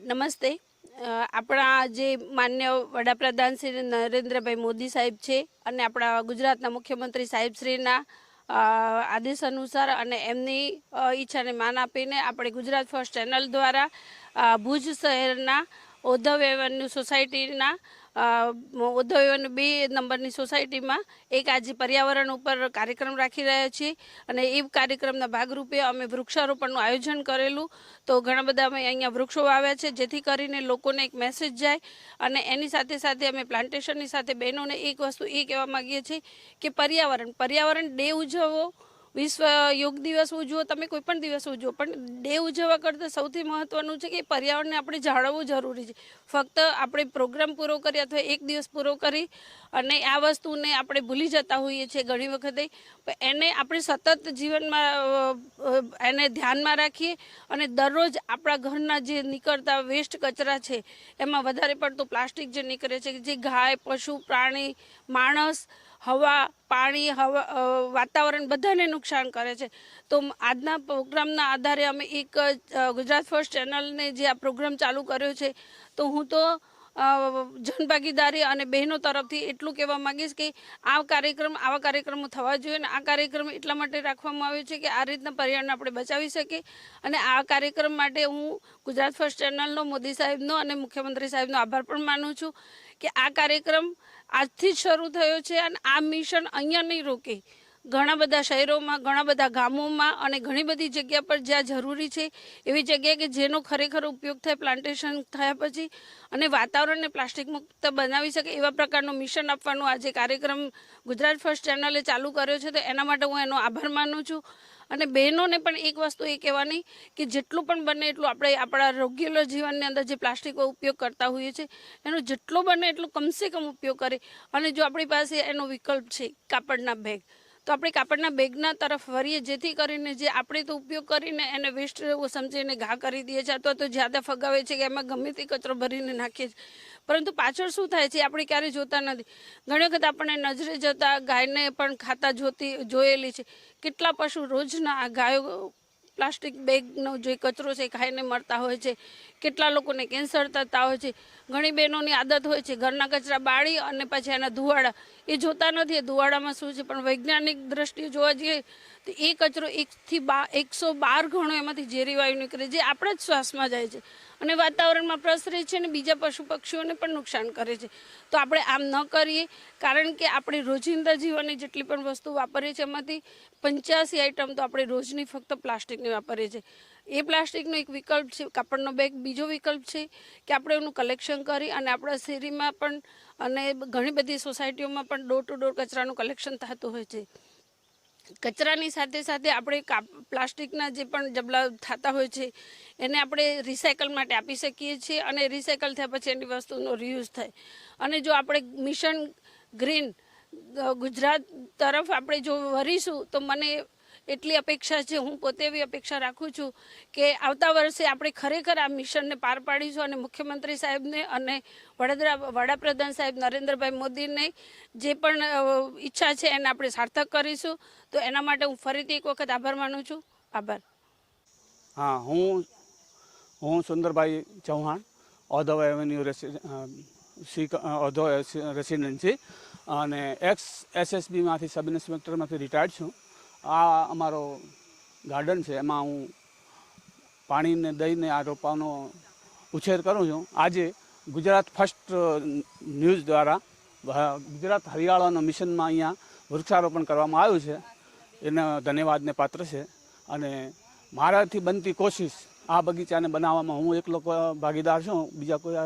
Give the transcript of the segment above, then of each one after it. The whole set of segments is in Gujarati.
નમસ્તે. આપણા જે માન્ય વડાપ્રધાન શ્રી નરેન્દ્રભાઈ મોદી સાહેબ છે અને આપણા ગુજરાતના મુખ્યમંત્રી સાહેબશ્રીના આદેશ અનુસાર અને એમની ઈચ્છાને માન આપીને આપણે ગુજરાત ફર્સ્ટ ચેનલ દ્વારા ભુજ શહેરના ઉદ્ધવ એવન્યુ સોસાયટીના ઉદ્ધવ એવન્યુ બે નંબરની સોસાયટીમાં એક આજે પર્યાવરણ ઉપર કાર્યક્રમ રાખી રહ્યા છીએ અને એ કાર્યક્રમના ભાગરૂપે અમે વૃક્ષારોપણનું આયોજન કરેલું. તો ઘણા બધા અમે અહીંયા વૃક્ષો વાવ્યા છે, જેથી કરીને લોકોને એક મેસેજ જાય અને એની સાથે સાથે અમે પ્લાન્ટેશનની સાથે બહેનોને એક વસ્તુ એ કહેવા માગીએ છીએ કે પર્યાવરણ પર્યાવરણ ડે ઉજવવો વિશ્વ યોગ દિવસ ઉજવો, તમે કોઈ પણ દિવસ ઉજવો. પણ ડે ઉજવવા કરતાં સૌથી મહત્વનું છે કે પર્યાવરણને આપણે જાળવવું જરૂરી છે. ફક્ત આપણે પ્રોગ્રામ પૂરો કરી અથવા એક દિવસ પૂરો કરી અને આ વસ્તુને આપણે ભૂલી જતા હોઈએ છીએ ઘણી વખતે એને આપણે સતત જીવનમાં એને ધ્યાનમાં રાખીએ અને દરરોજ આપણા ઘરના જે નીકળતા વેસ્ટ કચરા છે, એમાં વધારે પડતું પ્લાસ્ટિક જે નીકળે છે, જે ગાય, પશુ, પ્રાણી, માણસ હવા, પાણી, હવા વાતાવરણ બધાને નુકસાન કરે છે. તો આજના પ્રોગ્રામના આધારે અમે એક ગુજરાત ફર્સ્ટ ચેનલને જે આ પ્રોગ્રામ ચાલુ કર્યો છે, તો હું તો જનભાગીદારી અને બહેનો તરફથી એટલું કહેવા માંગીશ કે આ કાર્યક્રમ, આવા કાર્યક્રમો થવા જોઈએ અને આ કાર્યક્રમ એટલા માટે રાખવામાં આવ્યો છે કે આ રીતના પર્યાવરણ આપણે બચાવી શકીએ. અને આ કાર્યક્રમ માટે હું ગુજરાત ફર્સ્ટ ચેનલનો, મોદી સાહેબનો અને મુખ્યમંત્રી સાહેબનો આભાર પણ માનું છું કે આ કાર્યક્રમ આજથી જ શરૂ થયો છે અને આ મિશન અહીંયા નહીં રોકે. ઘણા બધા શહેરોમાં, ઘણા બધા ગામોમાં અને ઘણી બધી જગ્યા પર જ્યાં જરૂરી છે, એવી જગ્યાએ કે જેનો ખરેખર ઉપયોગ થાય પ્લાન્ટેશન થયા પછી અને વાતાવરણને પ્લાસ્ટિક મુક્ત બનાવી શકે, એવા પ્રકારનો મિશન આપવાનો આજે કાર્યક્રમ ગુજરાત ફર્સ્ટ ચેનલે ચાલુ કર્યો છે. તો એના માટે હું એનો આભાર માનું છું. અને બહેનોને પણ એક વસ્તુ એ કહેવાની કે જેટલું પણ બને એટલું આપણે આપણા રેગ્યુલર જીવનની અંદર જે પ્લાસ્ટિકનો ઉપયોગ કરતા હોઈએ છીએ, એનો જેટલો બને એટલું કમસે કમ ઉપયોગ કરે. અને જો આપણી પાસે એનો વિકલ્પ છે કાપડના બેગ તો આપણે કાપડના બેગના તરફ વળીએ જેથી કરીને જે આપણે તો ઉપયોગ કરીને એને વેસ્ટ સમજીને ઘા કરી દઈએ છીએ, અથવા તો જ્યાદા ફગાવે છે કે એમાં ગમે તે કચરો ભરીને નાખીએ છીએ. પરંતુ પાછળ શું થાય છે આપણે ક્યારેય જોતા નથી. ઘણી વખત આપણને નજરે જતા ગાયને પણ ખાતા જોતી, જોયેલી છે. કેટલા પશુ રોજના આ ગાયો પ્લાસ્ટિક બેગનો જે કચરો છે ખાઈને મરતા હોય છે. કેટલા લોકોને કેન્સર થતા હોય છે. ઘણી બહેનોની આદત હોય છે ઘરના કચરા બાળી અને પછી એના ધુવાડા. એ જોતા નથી ધુવાડામાં શું છે? પણ વૈજ્ઞાનિક દ્રષ્ટિએ જોવા જઈએ તો એ કચરો એકથી બા, એકસો બાર ગણો એમાંથી ઝેરી વાયુ નીકળે, જે આપણા જ શ્વાસમાં જાય છે. અને વાતાવરણમાં પ્રસરે છે અને બીજા પશુ પક્ષીઓને પણ નુકસાન કરે છે. તો આપણે આમ ન કરીએ, કારણ કે આપણે રોજિંદા જીવનની જેટલી પણ વસ્તુ વાપરીએ છીએ એમાંથી પંચ્યાસી આઈટમ તો આપણે રોજની ફક્ત પ્લાસ્ટિકની વાપરીએ છીએ. એ પ્લાસ્ટિકનો એક વિકલ્પ છે, કાપડનો બેગ બીજો વિકલ્પ છે કે આપણે એનું કલેક્શન કરી અને આપણા શેરીમાં પણ અને ઘણી બધી સોસાયટીઓમાં પણ ડોર ટુ ડોર કચરાનું કલેક્શન થતું હોય છે. કચરાની સાથે સાથે આપણે પ્લાસ્ટિકના જે પણ જબલા થતા હોય છે, એને આપણે રિસાયકલ માટે આપી શકીએ છીએ અને રિસાયકલ થયા પછી એની વસ્તુનો રિયુઝ થાય. અને જો આપણે મિશન ગ્રીન ગુજરાત તરફ આપણે જો વરીશું તો મને એટલી અપેક્ષા છે, હું પોતે એવી અપેક્ષા રાખું છું કે આવતા વર્ષે આપણે ખરેખર આ મિશનને પાર પાડીશું અને મુખ્યમંત્રી સાહેબને અને વડોદરા વડાપ્રધાન સાહેબ નરેન્દ્રભાઈ મોદીને જે પણ ઈચ્છા છે એને આપણે સાર્થક કરીશું. તો એના માટે હું ફરીથી એક વખત આભાર માનું છું. આભાર. હા, હું હું Sundarbhai Chauhan Odhav avenue C Odhav residency અને એક્સ એસએસબીમાંથી સબ ઇન્સ્પેક્ટરમાંથી રિટાયર્ડ છું. આ અમારો ગાર્ડન છે, એમાં હું પાણીને દઈને આ રોપાનો ઉછેર કરું છું. આજે ગુજરાત ફર્સ્ટ ન્યૂઝ દ્વારા ગુજરાત હરિયાળાના મિશનમાં અહીંયા વૃક્ષારોપણ કરવામાં આવ્યું છે. એને ધન્યવાદને પાત્ર છે. અને મારાથી બનતી કોશિશ આ બગીચાને બનાવવામાં હું એકલો લોકો ભાગીદાર છું. બીજા કોઈ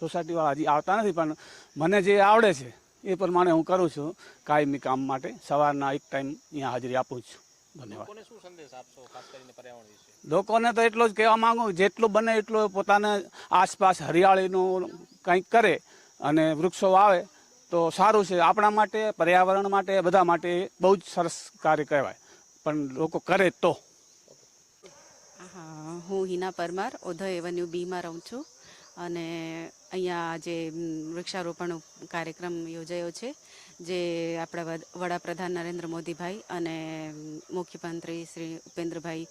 સોસાયટીવાળા હજી આવતા નથી, પણ મને જે આવડે છે એ પ્રમાણે હું કરું છું. કાયમી કામ માટે સવારના એક ટાઈમ અહીંયા હાજરી આપું છું. ધન્યવાદ. લોકોને શું સંદેશ આપશો ખાસ કરીને પર્યાવરણ વિશે? લોકોને તો એટલો જ કહેવા માંગુ જેટલું બને એટલું પોતાને આસપાસ હરિયાળીનું કંઈક કરે અને વૃક્ષો વાવે તો સારું છે. આપણા માટે પર્યાવરણ માટે બધા માટે બહુ જ સરસ કાર્ય કહેવાય. પણ લોકો કરે તો. હા હું હિના પરમાર ઓધો એવન્યુ બીમાં રહું છું. અને અહીંયા જે વૃક્ષારોપણ કાર્યક્રમ યોજાયો છે, જે આપણા વડાપ્રધાન નરેન્દ્ર મોદીભાઈ અને મુખ્યમંત્રી શ્રી ઉપેન્દ્રભાઈ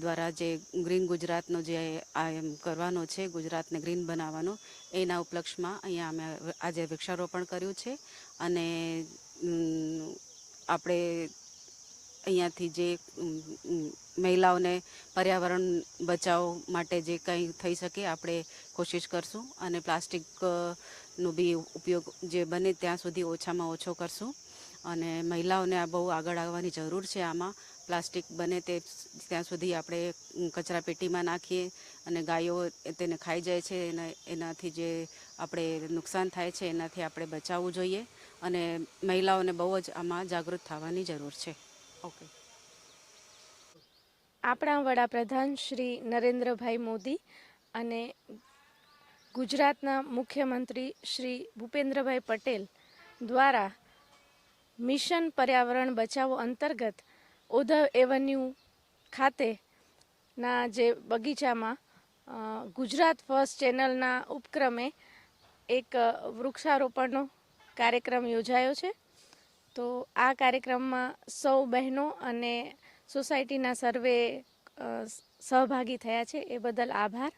દ્વારા જે ગ્રીન ગુજરાતનો જે આ એમ કરવાનો છે, ગુજરાતને ગ્રીન બનાવવાનો, એના ઉપલક્ષમાં અહીંયા અમે આજે વૃક્ષારોપણ કર્યું છે અને આપણે અહીંયાથી જે મહિલાઓને પર્યાવરણ બચાવ માટે જે કંઈ થઈ શકે આપણે કોશિશ કરશું અને પ્લાસ્ટિકનો બી ઉપયોગ જે બને ત્યાં સુધી ઓછામાં ઓછો કરશું. અને મહિલાઓને આ બહુ આગળ આવવાની જરૂર છે આમાં. પ્લાસ્ટિક બને તે ત્યાં સુધી આપણે કચરા પેટીમાં નાખીએ અને ગાયો તેને ખાઈ જાય છે એના, એનાથી જે આપણે નુકસાન થાય છે એનાથી આપણે બચાવવું જોઈએ. અને મહિલાઓને બહુ જ આમાં જાગૃત થવાની જરૂર છે. ઓકે. આપણા વડાપ્રધાન શ્રી નરેન્દ્રભાઈ મોદી અને ગુજરાતના મુખ્યમંત્રી શ્રી ભૂપેન્દ્રભાઈ પટેલ દ્વારા મિશન પર્યાવરણ બચાવો અંતર્ગત ઓધવ એવન્યુ ખાતેના જે બગીચામાં ગુજરાત ફર્સ્ટ ચેનલના ઉપક્રમે એક વૃક્ષારોપણનો કાર્યક્રમ યોજાયો છે. તો આ કાર્યક્રમમાં સૌ બહેનો અને સોસાયટીના સર્વે સહભાગી થયા છે. એ બદલ આભાર.